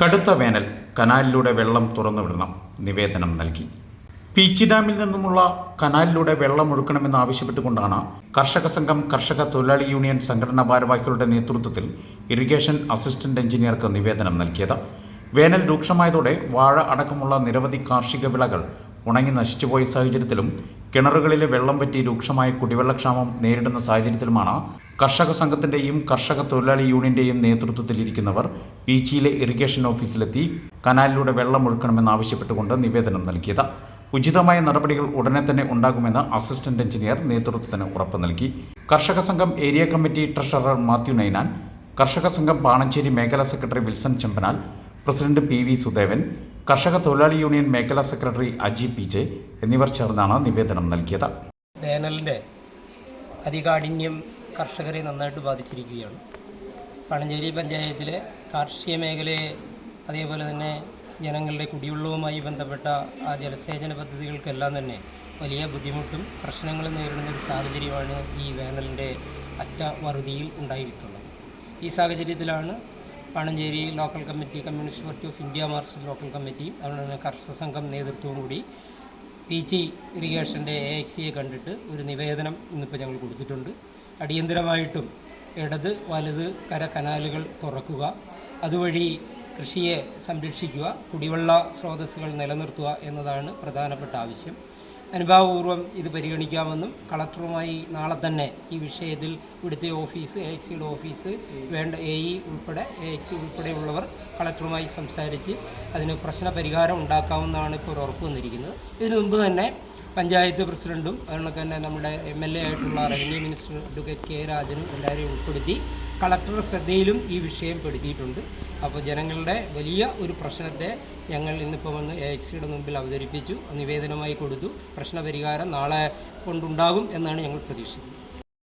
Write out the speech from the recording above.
കടുത്ത വേനൽ കനാലിലൂടെ വെള്ളം തുറന്നുവിടണം നിവേദനം നൽകി. പീച്ചി ഡാമിൽ നിന്നുമുള്ള കനാലിലൂടെ വെള്ളം ഒഴുക്കണമെന്ന് ആവശ്യപ്പെട്ടുകൊണ്ടാണ് കർഷക സംഘം കർഷക തൊഴിലാളി യൂണിയൻ സംഘടനാ ഭാരവാഹികളുടെ നേതൃത്വത്തിൽ ഇറിഗേഷൻ അസിസ്റ്റന്റ് എഞ്ചിനീയർക്ക് നിവേദനം നൽകിയത്. വേനൽ രൂക്ഷമായതോടെ വാഴ അടക്കമുള്ള നിരവധി കാർഷിക വിളകൾ ഉണങ്ങി നശിച്ചുപോയ സാഹചര്യത്തിലും കിണറുകളിലെ വെള്ളം പറ്റി രൂക്ഷമായ കുടിവെള്ളക്ഷാമം നേരിടുന്ന സാഹചര്യത്തിലുമാണ് കർഷക സംഘത്തിന്റെയും കർഷക തൊഴിലാളി യൂണിയന്റെയും നേതൃത്വത്തിലിരിക്കുന്നവർ പീച്ചിയിലെ ഇറിഗേഷൻ ഓഫീസിലെത്തി കനാലിലൂടെ വെള്ളം ഒഴുക്കണമെന്നാവശ്യപ്പെട്ടുകൊണ്ട് നിവേദനം നൽകിയത്. ഉചിതമായ നടപടികൾ ഉടനെ തന്നെ ഉണ്ടാകുമെന്ന് അസിസ്റ്റന്റ് എഞ്ചിനീയർ നേതൃത്വത്തിന് ഉറപ്പ് നൽകി. കർഷക സംഘം area committee treasurer Mathew Ninan കർഷക സംഘം പാണഞ്ചേരി മേഖലാ secretary Wilson Chembanal president P V Sudevan കർഷക തൊഴിലാളി യൂണിയൻ മേഖലാ സെക്രട്ടറി അജി പി ജെ എന്നിവർ ചേർന്നാണ് നിവേദനം നൽകിയത്. വേനലിന്റെ അതികാഠിന്യം കർഷകരെ നന്നായിട്ട് ബാധിച്ചിരിക്കുകയാണ്. പഴഞ്ചേരി പഞ്ചായത്തിലെ കാർഷിക മേഖലയെ അതേപോലെ തന്നെ ജനങ്ങളുടെ കുടിവെള്ളവുമായി ബന്ധപ്പെട്ട ആ ജലസേചന പദ്ധതികൾക്കെല്ലാം തന്നെ വലിയ ബുദ്ധിമുട്ടും പ്രശ്നങ്ങളും നേരിടുന്ന ഒരു സാഹചര്യമാണ് ഈ വേനലിന്റെ അറ്റ വറുതിയിൽ ഉണ്ടായിട്ടുള്ളത് ഈ സാഹചര്യത്തിലാണ് Panancheri local committee communist party of India Marxist local committee അതുപോലെ തന്നെ കർഷക സംഘം നേതൃത്വവും കൂടി പി ജി ഇറിഗേഷന്റെ എ എക്സിയെ കണ്ടിട്ട് ഒരു നിവേദനം ഇന്നിപ്പോൾ ഞങ്ങൾ കൊടുത്തിട്ടുണ്ട്. അടിയന്തരമായിട്ടും ഇടത് വലത് കര കനാലുകൾ തുറക്കുക. അതുവഴി കൃഷിയെ സംരക്ഷിക്കുക കുടിവെള്ള സ്രോതസ്സുകൾ നിലനിർത്തുക എന്നതാണ് പ്രധാനപ്പെട്ട ആവശ്യം. അനുഭാവപൂർവം ഇത് പരിഗണിക്കാമെന്നും കളക്ടറുമായി നാളെ തന്നെ ഈ വിഷയത്തിൽ ഇവിടുത്തെ ഓഫീസ് എ എക്സിയുടെ ഓഫീസ് വേണ്ട എ ഇ ഉൾപ്പെടെ എ എക്സി ഉൾപ്പെടെയുള്ളവർ കളക്ടറുമായി സംസാരിച്ച് അതിന് പ്രശ്ന പരിഹാരം ഉണ്ടാക്കാമെന്നാണ് ഇപ്പോൾ ഉറപ്പ് വന്നിരിക്കുന്നത്. ഇതിനു മുമ്പ് തന്നെ പഞ്ചായത്ത് പ്രസിഡന്റും അതുകൊണ്ടൊക്കെ തന്നെ നമ്മുടെ എം എൽ എ ആയിട്ടുള്ള റവന്യൂ മിനിസ്റ്റർ അഡ്വക്കേറ്റ് കെ രാജനും എല്ലാവരെയും ഉൾപ്പെടുത്തി കളക്ടറുടെ ശ്രദ്ധയിലും ഈ വിഷയം പെടുത്തിയിട്ടുണ്ട്. അപ്പോൾ ജനങ്ങളുടെ വലിയ ഒരു പ്രശ്നത്തെ ഞങ്ങൾ ഇന്നിപ്പോൾ വന്ന് എ എക്സ് സിയുടെ മുമ്പിൽ അവതരിപ്പിച്ചു. നിവേദനമായി കൊടുത്തു. പ്രശ്നപരിഹാരം നാളെ കൊണ്ടുണ്ടാകും എന്നാണ് ഞങ്ങൾ പ്രതീക്ഷിക്കുന്നത്.